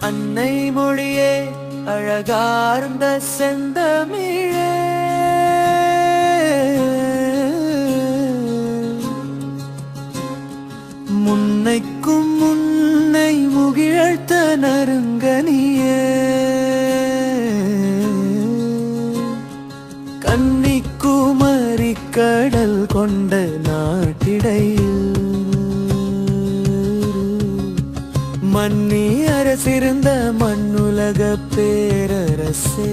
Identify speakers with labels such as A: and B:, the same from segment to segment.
A: அன்னை மொழியே அழகார்ந்த செந்தமிழே. முன்னைக்கும் முன்னை முகிழ்த்த நறுங்கனியே. கன்னிக்குமரி கடல் கொண்ட நாட்டிடையே மன்னி அரசிருந்த மண்ணுலக பேரரசே.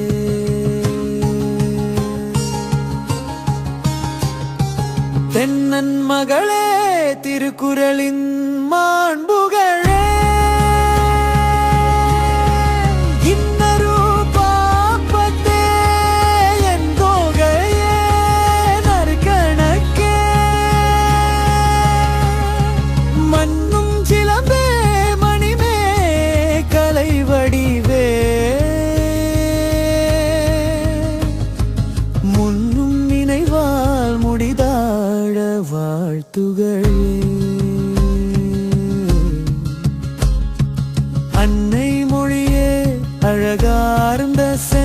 A: தென்னன் மகளே திருக்குறளின் மா முன்னும் நினைவால் முடிதாழ வாழ்த்துகள். அன்னை மொழியே அழகார்ந்த செ